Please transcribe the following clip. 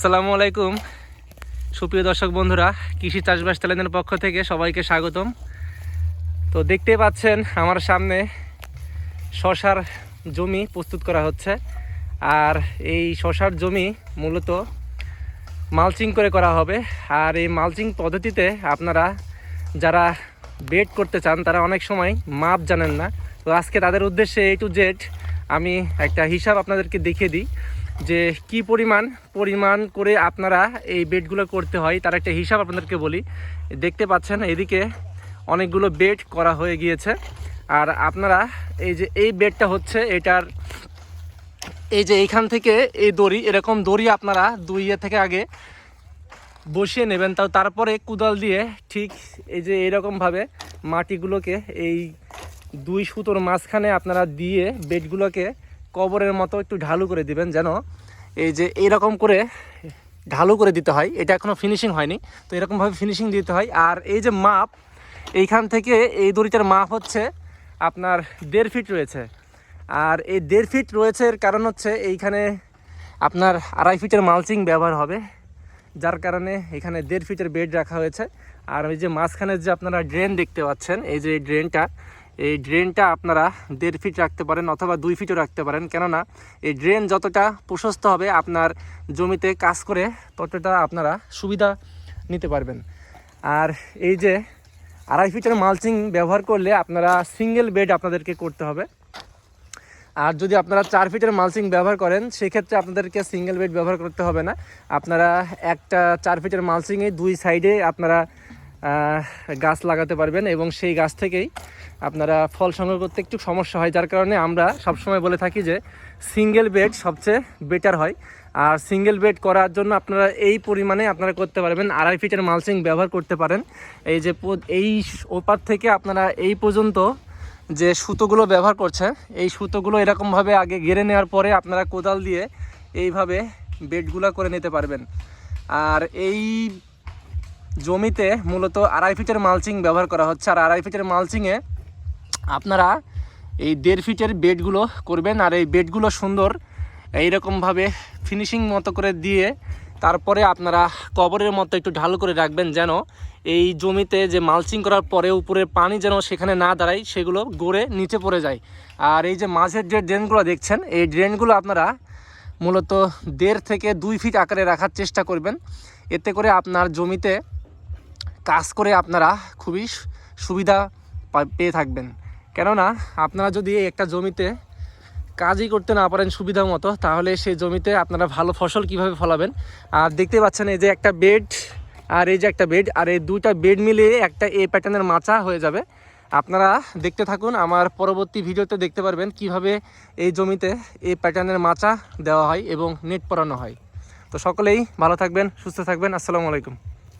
আসসালামু আলাইকুম। সুপ্রিয় দর্শক বন্ধুরা, কৃষি চাষবাস চ্যানেলের পক্ষ থেকে সবাইকে স্বাগতম। তো দেখতেই পাচ্ছেন, আমার সামনে শশার জমি প্রস্তুত করা হচ্ছে। আর এই শশার জমি মূলত মালচিং করে করা হবে। আর এই মালচিং পদ্ধতিতে আপনারা যারা বেড করতে চান, তারা অনেক সময় মাপ জানেন না। তো আজকে তাদের উদ্দেশ্যে এ টু জেড আমি একটা হিসাব আপনাদেরকে দেখিয়ে দিই। যে কি পরিমাণ পরিমাণ করে আপনারা এই বেডগুলো করতে হয়, তার একটা হিসাব আপনাদেরকে বলি। দেখতে পাচ্ছেন, এদিকে অনেকগুলো বেড করা হয়ে গিয়েছে। আর আপনারা এই যে, এই বেডটা হচ্ছে এটার, এই যে এইখান থেকে এই দড়ি, এরকম দড়ি আপনারা দুই ইয়ে থেকে আগে বসিয়ে নেবেন। তাও তারপরে কুদাল দিয়ে ঠিক এই যে এরকমভাবে মাটিগুলোকে এই দুই সুতোর মাঝখানে আপনারা দিয়ে বেডগুলোকে কবরের মতো একটু ঢালু করে দিবেন যেন এই যে এইরকম করে ঢালু করে দিতে হয়। এটা এখনও ফিনিশিং হয়নি, তো এরকমভাবে ফিনিশিং দিতে হয়। আর এই যে মাপ, এইখান থেকে এই দড়িটার মাপ হচ্ছে আপনার দেড় ফিট রয়েছে। আর এই দেড় ফিট রয়েছে এর কারণ হচ্ছে এইখানে আপনার আড়াই ফিটের মালচিং ব্যবহার হবে, যার কারণে এখানে দেড় ফিটের বেড রাখা হয়েছে। আর ওই যে মাঝখানে যে আপনারা ড্রেন দেখতে পাচ্ছেন, এই যে ড্রেনটা এই ড্রেনটা আপনারা দেড় ফিট রাখতে পারেন অথবা দুই ফিটও রাখতে পারেন। কেননা এই ড্রেন যতটা প্রশস্ত হবে আপনার জমিতে কাজ করে ততটা আপনারা সুবিধা নিতে পারবেন। আর এই যে আড়াই ফিটের মালচিং ব্যবহার করলে আপনারা সিঙ্গেল বেড আপনাদেরকে করতে হবে। আর যদি আপনারা চার ফিটের মালচিং ব্যবহার করেন, সেক্ষেত্রে আপনাদেরকে সিঙ্গেল বেড ব্যবহার করতে হবে না। আপনারা একটা চার ফিটের মালচিংয়ে দুই সাইডে আপনারা গাছ লাগাতে পারবেন এবং সেই গাছ থেকেই আপনারা ফল সংগ্রহ করতে একটু সমস্যা হয়, যার কারণে আমরা সবসময় বলে থাকি যে সিঙ্গেল বেড সবচেয়ে বেটার হয়। আর সিঙ্গেল বেড করার জন্য আপনারা এই পরিমাণে আপনারা করতে পারবেন আড়াই ফিটের মালচিং ব্যবহার করতে পারেন। এই যে এই ওপার থেকে আপনারা এই পর্যন্ত যে সুতোগুলো ব্যবহার করছেন, এই সুতোগুলো এরকমভাবে আগে গেড়ে নেওয়ার পরে আপনারা কোদাল দিয়ে এইভাবে বেডগুলো করে নিতে পারবেন। আর এই জমিতে মূলত আড়াই ফিটের মালচিং ব্যবহার করা হচ্ছে। আর আড়াই ফিটের মালচিংয়ে আপনারা এই দেড় ফিটের বেডগুলো করবেন আর এই বেডগুলো সুন্দর এইরকমভাবে ফিনিশিং মতো করে দিয়ে তারপরে আপনারা কবরের মতো একটু ঢালু করে রাখবেন যেন এই জমিতে যে মালচিং করার পরে উপরে পানি যেন সেখানে না দাঁড়ায়, সেগুলো গড়ে নিচে পড়ে যায়। আর এই যে মাঝের যে ড্রেনগুলো দেখছেন, এই ড্রেনগুলো আপনারা মূলত দেড় থেকে দুই ফিট আকারে রাখার চেষ্টা করবেন। এতে করে আপনার জমিতে কাজ করে আপনারা খুবই সুবিধা পেয়ে থাকবেন। কেননা আপনারা যদি একটা জমিতে কাজই করতে না পারেন সুবিধা মতো, তাহলে সেই জমিতে আপনারা ভালো ফসল কীভাবে ফলাবেন? আর দেখতে পাচ্ছেন এই যে একটা বেড আর এই যে একটা বেড আর এই দুইটা বেড মিলিয়ে একটা এ প্যাটার্নের মাচা হয়ে যাবে। আপনারা দেখতে থাকুন, আমার পরবর্তী ভিডিওতে দেখতে পারবেন কীভাবে এই জমিতে এই প্যাটার্নের মাচা দেওয়া হয় এবং নেট পরানো হয়। তো সকলেই ভালো থাকবেন, সুস্থ থাকবেন, আসসালামু আলাইকুম।